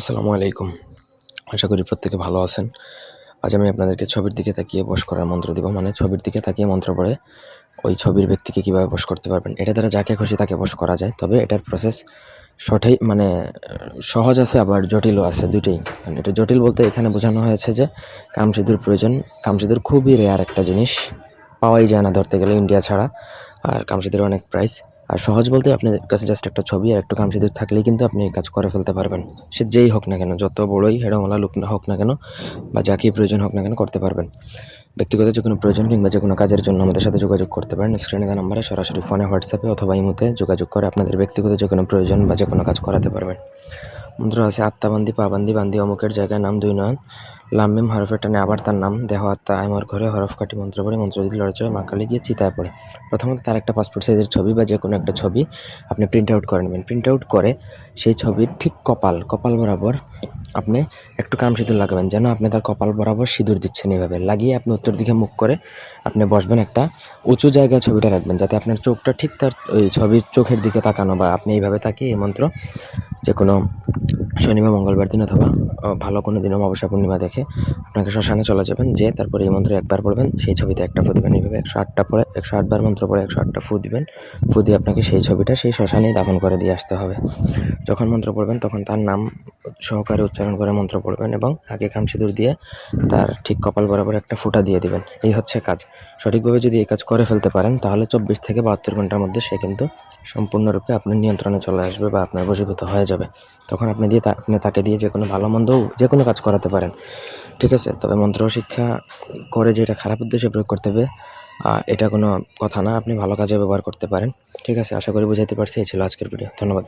আসসালামু আলাইকুম। আশা করি প্রত্যেকে ভালো আছেন। আজ আমি আপনাদেরকে ছবির দিকে তাকিয়ে বশ করার মন্ত্র দিব। মানে ছবির দিকে তাকিয়ে মন্ত্র পড়ে ওই ছবির ব্যক্তিকে কীভাবে বশ করতে পারবেন, এটা দ্বারা যাকে খুশি তাকে বশ করা যায়। তবে এটার প্রসেস সঠিক মানে সহজ আছে আবার জটিলও আছে দুটোই মানে এটা জটিল বলতে এখানে বোঝানো হয়েছে যে কামসিঁদুর প্রয়োজন। কামসিঁদুর খুবই রেয়ার একটা জিনিস। পাওয়াই যায় না ধরতে গেলে ইন্ডিয়া ছাড়া। আর কামসিঁদুর অনেক প্রাইস আর সহজ বলতে আপনার কাছে জাস্ট একটা ছবি আর একটু কামসিঁদুর থাকলেই কিন্তু আপনি এই কাজ করে ফেলতে পারবেন। সে যেই হোক না কেন, যত বড়ই হেডমওয়ালা লোক না, হোক না কেন বা যাকেই প্রয়োজন হোক না কেন করতে পারবেন। ব্যক্তিগত যে কোনো প্রয়োজন কিংবা যে কোনো কাজের জন্য আমাদের সাথে যোগাযোগ করতে পারেন। স্ক্রিনে দেওয়া নাম্বারে সরাসরি ফোনে হোয়াটসঅ্যাপে অথবা ইমোতে যোগাযোগ করে আপনাদের ব্যক্তিগত যে কোনো প্রয়োজন বা যে কোনো কাজ করাতে পারবেন। মন্ত্র আছে আত্মাবান্দি পাবান্দি বান্দি অমুকের জায়গায় নাম দুই নয়ন। লাম্মিম হরফের টানে আবার তার নাম, দেহ, আত্মা আইমর ঘরে হরফ কাটি মন্ত্র পড়ে, মন্ত্র যদি চড়ে মাকালে গিয়ে চিতায় পড়ে। প্রথমত তার একটা পাসপোর্ট সাইজের ছবি বা যে কোনো একটা ছবি আপনি প্রিন্ট আউট করে নেবেন। প্রিন্ট আউট করে সেই ছবির ঠিক কপাল কপাল বরাবর আপনি একটু কাম সিঁদুর লাগাবেন, যেন আপনি তার কপাল বরাবর সিঁদুর দিচ্ছেন এভাবে। লাগিয়ে আপনি উত্তর দিকে মুখ করে আপনি বসবেন একটা উঁচু জায়গায় ছবিটা রাখবেন, যাতে আপনার চোখটা ঠিক তার ওই ছবির চোখের দিকে তাকানো বা আপনি এইভাবে তাকিয়ে এই মন্ত্র যে কোনো শনিবার, মঙ্গলবার দিন অথবা ভালো কোনো দিন অমাবস্যা পূর্ণিমা দেখে আপনাকে শ্মশানে চলে যাবেন। যে তারপরে এই মন্ত্র একবার পড়বেন, সেই ছবিতে একটা ফু দিবেন এইভাবে একশো আটটা পরে একশো আটবার মন্ত্র পড়ে, একশো আটটা ফু দিবেন। ফু দিয়ে আপনাকে সেই ছবিটা সেই শ্মশানেই দাফন করে দিয়ে আসতে হবে। যখন মন্ত্র পড়বেন, তখন তার নাম সহকারে উচ্চারণ করে মন্ত্র পড়বেন এবং আগে খাম সিঁদুর দিয়ে তার ঠিক কপাল বরাবর একটা ফুটা দিয়ে দিবেন। এই হচ্ছে কাজ। সঠিকভাবে যদি এই কাজ করে ফেলতে পারেন, তাহলে চব্বিশ থেকে বাহাত্তর ঘণ্টার মধ্যে সে কিন্তু সম্পূর্ণরূপে আপনার নিয়ন্ত্রণে চলে আসবে বা আপনার বশীভূত হয়ে যাবে। তখন আপনি দিয়ে তা- আপনি তাকে দিয়ে যে কোনো ভালো মন্দ যে কোনো কাজ করাতে পারেন। ঠিক আছে? তবে মন্ত্র শিক্ষা করে যেটা খারাপ উদ্দেশ্যে প্রয়োগ করতে হবে এটা কোনো কথা না। আপনি ভালো কাজে ব্যবহার করতে পারেন। ঠিক আছে? আশা করি বুঝাইতে পারছি। এই ছিল আজকের ভিডিও ধন্যবাদ।